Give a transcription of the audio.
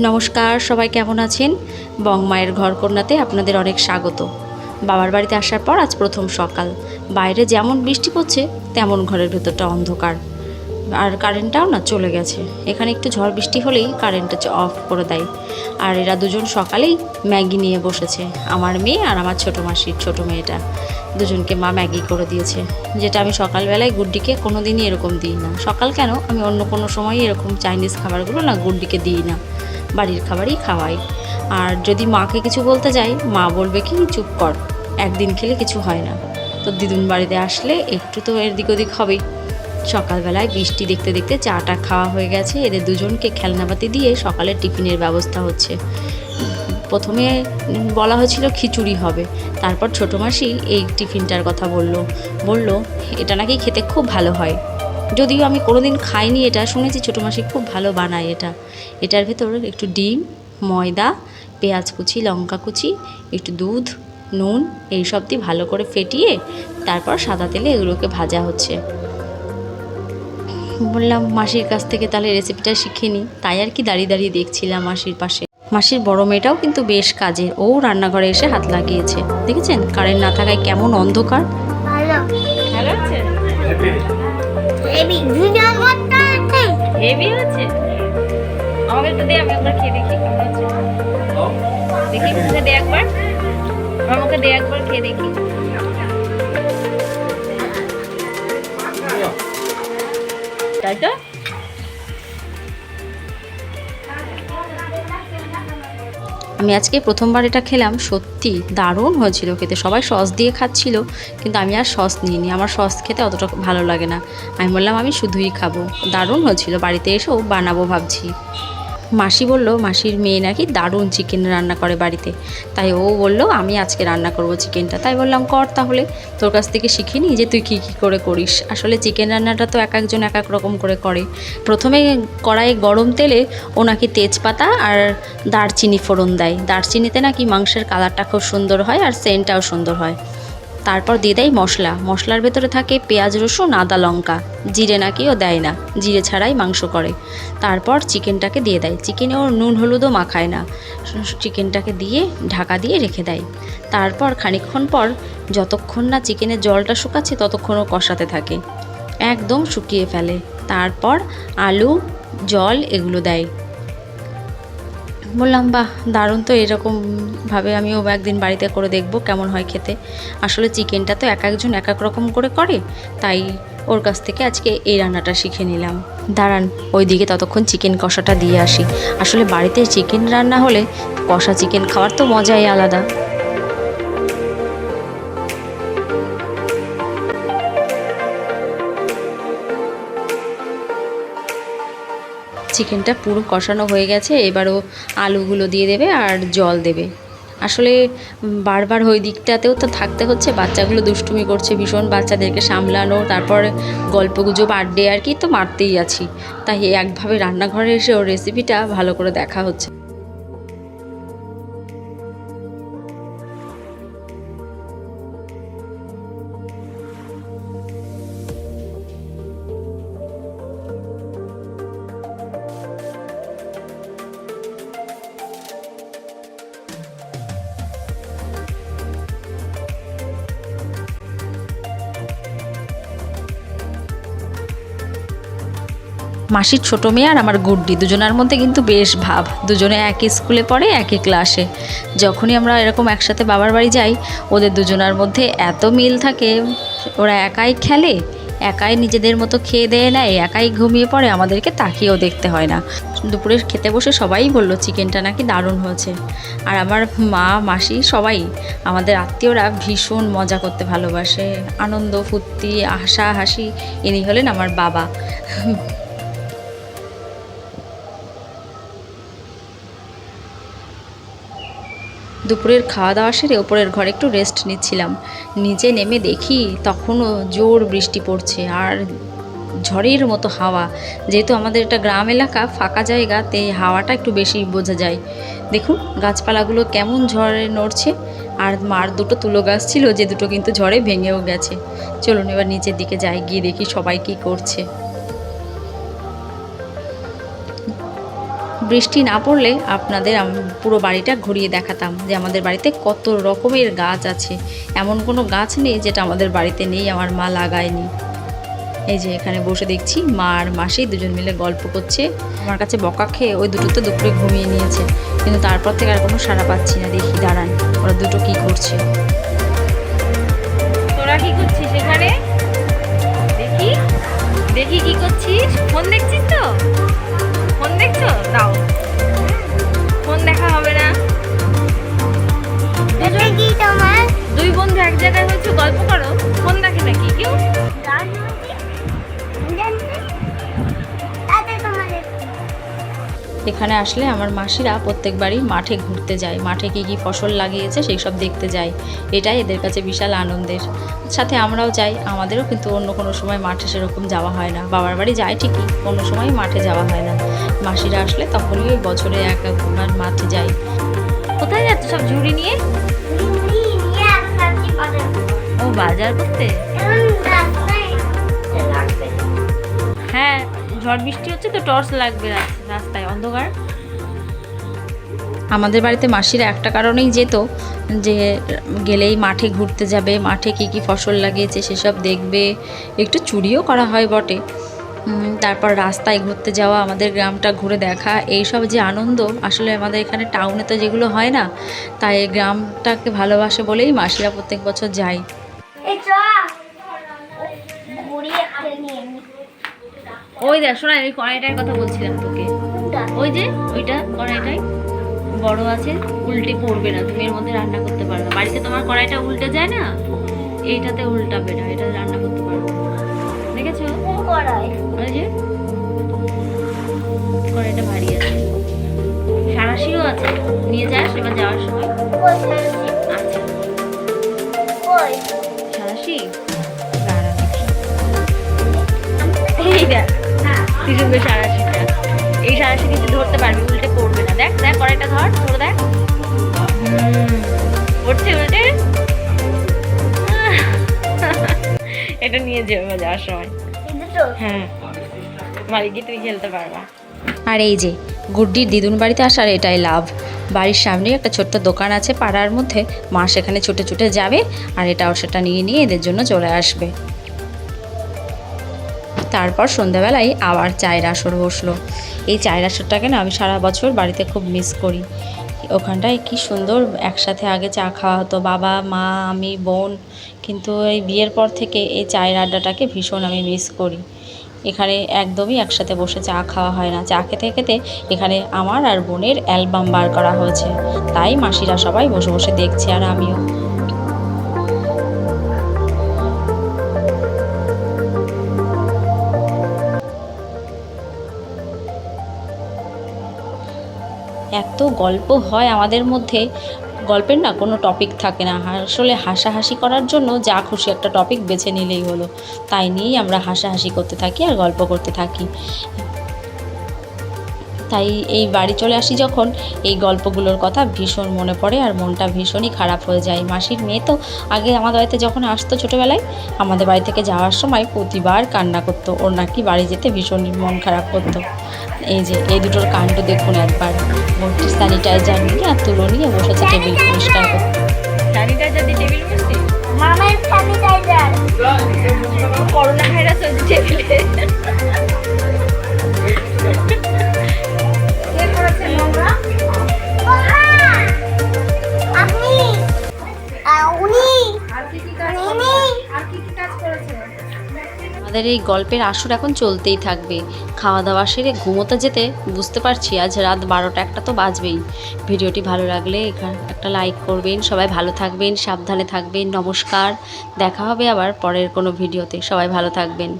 নমস্কার, সবাই কেমন আছেন? বংমায়ের ঘর কন্যাতে আপনাদের অনেক স্বাগত। বাবার বাড়িতে আসার পর আজ প্রথম সকাল। বাইরে যেমন বৃষ্টি পড়ছে, তেমন ঘরের ভেতরটা অন্ধকার। আর কারেন্টটাও না চলে গেছে। এখানে একটু ঝড় বৃষ্টি হলেই কারেন্টটা অফ করে দেয়। আর এরা দুজন সকালেই ম্যাগি নিয়ে বসেছে। আমার মেয়ে আর আমার ছোটো মাসির ছোটো মেয়েটা। দুজনকে মা ম্যাগি করে দিয়েছে। যেটা আমি সকালবেলায় গুড্ডিকে কোনো দিনই এরকম দিই না। সকাল কেন? আমি অন্য কোনো সময় এরকম চাইনিজ খাবারগুলো না গুড্ডিকে দিই না। বাড়ির খাবারই খাওয়াই আর যদি মাকে কিছু বলতে যাই, মা বলবে কি, চুপ কর, একদিন খেলে কিছু হয় না। তো দিদুন বাড়িতে আসলে একটু তো এর দিক ওদিক হবেই। সকালবেলায় বৃষ্টি দেখতে দেখতে চাটা খাওয়া হয়ে গেছে। এদের দুজনকে খেলনাপাতি দিয়ে সকালের টিফিনের ব্যবস্থা হচ্ছে। প্রথমে বলা হয়েছিল খিচুড়ি হবে। তারপর ছোটো মাসি এই টিফিনটার কথা বলল। বলল, এটা নাকি খেতে খুব ভালো হয়। যদিও আমি কোনোদিন খাইনি এটা শুনেছি ছোটো মাসি খুব ভালো বানায় এটা। এটার ভেতর একটু ডিম ময়দা পেঁয়াজ কুচি লঙ্কা কুচি একটু দুধ নুন এইসব দিয়ে ভালো করে ফেটিয়ে তারপর সাদা তেলে এগুলোকে ভাজা হচ্ছে। বললাম মাসির কাছ থেকে তাহলে রেসিপিটা শিখে নিই তাই আর কি দাঁড়িয়ে দাঁড়িয়ে দেখছিলাম মাসির পাশে। মাসির বড় মেয়েটাও কিন্তু বেশ কাজের ও রান্নাঘরে এসে হাত লাগিয়েছে। দেখেছেন? কারেন্ট না থাকায় কেমন অন্ধকার। ভালো। হেভি আছে আমাকে একটু দে, আমি একবার খেয়ে দেখি কেমন দেখি, মুখে দে একবার। আমার মুখে দে একবার, খেয়ে দেখি। তাই তো? আমি আজকে প্রথমবার এটা খেলাম, সত্যি দারুণ হয়েছিল খেতে। সবাই সস দিয়ে খাচ্ছিল, কিন্তু আমি আর সস নিইনি। আমার সস খেতে অতটা ভালো লাগে না। আমি বললাম, আমি শুধুই খাব। দারুণ হয়েছিল। বাড়িতে এসেও বানাবো ভাবছি। মাসি বলল, মাসির মেয়ে নাকি দারুণ চিকেন রান্না করে বাড়িতে। তাই ও বলল, আমি আজকে রান্না করব চিকেনটা তাই বললাম, কর তাহলে, তোর কাছ থেকে শিখে নি যে তুই কী কী করে করিস। আসলে চিকেন রান্নাটা তো এক একজন এক এক রকম করে করে। প্রথমে কড়াইয়ে গরম তেলে ও নাকি তেজপাতা আর দারচিনি ফোড়ন দেয়। দারচিনিতে নাকি মাংসের কালারটা খুব সুন্দর হয় আর সেন্টটাও সুন্দর হয়। তারপর দিয়ে দেয় মশলা। মশলার ভেতরে থাকে পেঁয়াজ, রসুন, আদা, লঙ্কা। জিরে নাকি ও দেয় না। জিরে ছাড়াই মাংস করে। তারপর চিকেনটাকে দিয়ে দেয়। চিকেনে ও নুন, হলুদও মাখায় না। চিকেনটাকে দিয়ে ঢাকা দিয়ে রেখে দেয়। তারপর খানিকক্ষণ পর যতক্ষণ না চিকেনের জলটা শুকাচ্ছে ততক্ষণ ও কষাতে থাকে। একদম শুকিয়ে ফেলে। তারপর আলু, জল এগুলো দেয়। বললাম, বাহ, দারুণ তো এরকমভাবে আমিও একদিন বাড়িতে করে দেখব কেমন হয় খেতে। আসলে চিকেনটা তো এক একজন এক এক রকম করে করে, তাই ওর কাছ থেকে আজকে এই রান্নাটা শিখে নিলাম। দাঁড়ান, ওইদিকে ততক্ষণ চিকেন কষাটা দিয়ে আসি। আসলে বাড়িতে চিকেন রান্না হলে কষা চিকেন খাওয়ার তো মজাই আলাদা। চিকেনটা পুরো কষানো হয়ে গেছে এবারও আলুগুলো দিয়ে দেবে আর জল দেবে। আসলে বারবার ওই দিকটাতেও তো থাকতে হচ্ছে, বাচ্চাগুলো দুষ্টুমি করছে ভীষণ, বাচ্চাদেরকে সামলানো, তারপর গল্প গুজব আড্ডে আর কি তো মারতেই আছি। তাই একভাবে রান্নাঘরে এসে ওর রেসিপিটা ভালো করে দেখা হচ্ছে। মাসির ছোটো মেয়ে আর আমার গুড্ডি। দুজনের মধ্যে কিন্তু বেশ ভাব। দুজনে একই স্কুলে পড়ে, একই ক্লাসে। যখনই আমরা এরকম একসাথে বাবার বাড়ি যাই, ওদের দুজনার মধ্যে এত মিল থাকে, ওরা একাই খেলে, একাই নিজেদের মতো খেয়ে দেয় নেয়, একাই ঘুমিয়ে পড়ে, আমাদেরকে তাকিয়েও দেখতে হয় না। দুপুরে খেতে বসে সবাই বলল, চিকেনটা নাকি দারুণ হয়েছে। আর আমার মা, মাসি সবাই, আমাদের আত্মীয়রা ভীষণ মজা করতে ভালোবাসে। আনন্দ, ফুর্তি হাসা হাসি ইনি হলেন আমার বাবা। দুপুরের খাওয়া দাওয়া সেরে ওপরের ঘরে একটু রেস্ট নিচ্ছিলাম। নিচে নেমে দেখি তখনও জোর বৃষ্টি পড়ছে আর ঝড়ের মতো হাওয়া। যেহেতু আমাদের এটা গ্রাম এলাকা, ফাঁকা জায়গা, তে হাওয়াটা একটু বেশি বোঝা যায়। দেখুন, গাছপালাগুলো কেমন ঝড়ে নড়ছে আর মার দুটো তুলো গাছ ছিল, যে দুটো কিন্তু ঝড়ে ভেঙেও গেছে। চলুন এবার নিচের দিকে যাই, গিয়ে দেখি সবাই কী করছে। বৃষ্টি না পড়লে আপনাদের পুরো বাড়িটা ঘুরিয়ে দেখাতাম যে আমাদের বাড়িতে কত রকমের গাছ আছে। এমন কোনো গাছ নেই যেটা আমাদের বাড়িতে নেই, আমার মা লাগায়নি। এই যে এখানে বসে দেখছি, মা আর মাসি দুজন মিলে গল্প করছে। আমার কাছে বকা খেয়ে ওই দুটো তো দুপুরে ঘুমিয়ে নিয়েছে। কিন্তু তারপর থেকে আর কোনো সাড়া পাচ্ছি না। দেখি, দাঁড়ান, ওরা দুটো কি করছে? করছিস এখানে? দেখি দেখি কি করছিস। ফোন দেখছিস তো? ফোন দেখছ? দাও। ফোন দেখা হবে না। দুই বন্ধু এক জায়গায় হয়েছে গল্প করো। ফোন দেখে নাকি কেউ? এখানে আসলে আমার মাসিরা প্রত্যেকবারই মাঠে ঘুরতে যায়। মাঠে কী কী ফসল লাগিয়েছে সেই সব দেখতে যায়। এটাই এদের কাছে বিশাল আনন্দের। সাথে আমরাও যাই আমাদেরও কিন্তু অন্য কোনো সময় মাঠে সেরকম যাওয়া হয় না। বাবার বাড়ি যায় ঠিকই অন্য সময় মাঠে যাওয়া হয় না। মাসিরা আসলে তখনই ওই বছরে এক একবার মাঠে যাই কোথায় যাচ্ছ সব ঝুড়ি নিয়ে? ও বাজার করতে? ঝড় বৃষ্টি হচ্ছে তো টর্চ লাগবে রাস- রাস্তায় অন্ধকার। আমাদের বাড়িতে মাসিরা একটা কারণেই যেত যে গেলেই মাঠে ঘুরতে যাবে মাঠে কী কী ফসল লাগিয়েছে সেসব দেখবে। একটু চুরিও করা হয় বটে। তারপর রাস্তায় ঘুরতে যাওয়া আমাদের গ্রামটা ঘুরে দেখা এইসব যে আনন্দ আসলে আমাদের এখানে টাউনে তো যেগুলো হয় না তাই গ্রামটাকে ভালোবাসে বলেই মাসিরা প্রত্যেক বছর যায়। ওই দেখ শোনা ওই কড়াইটার কথা বলছিলাম তোকে। ওই যে ওইটা কড়াইটাই বড় আছে উল্টে পড়বে না তুমি এর মধ্যে রান্না করতে পারবে বাড়িতে তোমার কড়াইটা উল্টে যায় না? এইটাতে উল্টাবে না এটা রান্না করতে পারবে দেখেছ? কোন কড়াই। ওই যে কড়াইটা ভারী আছে। সারাশিও আছে নিয়ে যাস এবার যাওয়ার সময়। আচ্ছা। সারাশি? এই দেখ কি সুন্দর সারাশিটা এই সারাশি কিন্তু ধরতে পারবি উল্টে পড়বে না। দেখ দেখ কড়াইটা ধর ধরে দেখ। পড়ছে উল্টে। এটা নিয়ে যাবে যাওয়ার সময়। হ্যাঁ। বাড়ি গিয়ে তুই খেলতে পারবা। আর এই যে গুড্ডির দিদুন বাড়িতে আসার এটাই লাভ। বাড়ির সামনেই একটা ছোট্ট দোকান আছে পাড়ার মধ্যে। মা সেখানে ছুটে ছুটে যাবে আর এটা এটাও সেটা নিয়ে নিয়ে এদের জন্য চলে আসবে। তারপর সন্ধ্যাবেলায় আবার চায়ের আসর বসল। এই চায়ের আসরটাকে না আমি সারা বছর বাড়িতে খুব মিস করি। ওখানটায় কি সুন্দর একসাথে আগে চা খাওয়া হতো, বাবা, মা, আমি, বোন। কিন্তু এই বিয়ের পর থেকে এই চায়ের আড্ডাটাকে ভীষণ আমি মিস করি। এখানে একদমই একসাথে বসে চা খাওয়া হয় না। চা খেতে খেতে এখানে আমার আর বোনের অ্যালবাম বার করা হয়েছে। তাই মাসিরা সবাই বসে বসে দেখছে আর আমিও। এত গল্প হয় আমাদের মধ্যে, গল্পের না কোনো টপিক থাকে না। আসলে হাসাহাসি করার জন্য যা খুশি একটা টপিক বেছে নিলেই হলো। তাই নিয়েই আমরা হাসাহাসি করতে থাকি আর গল্প করতে থাকি। তাই এই বাড়ি চলে আসি যখন, এই গল্পগুলোর কথা ভীষণ মনে পড়ে আর মনটা ভীষণই খারাপ হয়ে যায়। মাসির মেয়ে তো আগে আমাদের বাড়িতে যখন আসতো ছোটোবেলায়, আমাদের বাড়ি থেকে যাওয়ার সময় প্রতিবার কান্না করতো। ওর নাকি বাড়ি যেতে ভীষণ মন খারাপ করতো। এই যে এই দুটোর কাণ্ড দেখুন একবার। ভর্তি স্যানিটাইজার নিয়ে আর তুলো নিয়ে বসেছে টেবিল পরিষ্কার করতে। স্যানিটাইজার দিয়ে টেবিল মুছছি মামাই স্যানিটাইজার করোনা ভাইরাস হয়েছে টেবিলে আমাদের এই গল্পের আসর এখন চলতেই থাকবে। খাওয়া দাওয়া সেরে ঘুমোতে যেতে বুঝতে পারছি আজ রাত বারোটা একটা তো বাজবেই। ভিডিওটি ভালো লাগলে এখানে একটা লাইক করবেন, সবাই ভালো থাকবেন, সাবধানে থাকবেন, নমস্কার। দেখা হবে আবার পরের কোনো ভিডিওতে, সবাই ভালো থাকবেন।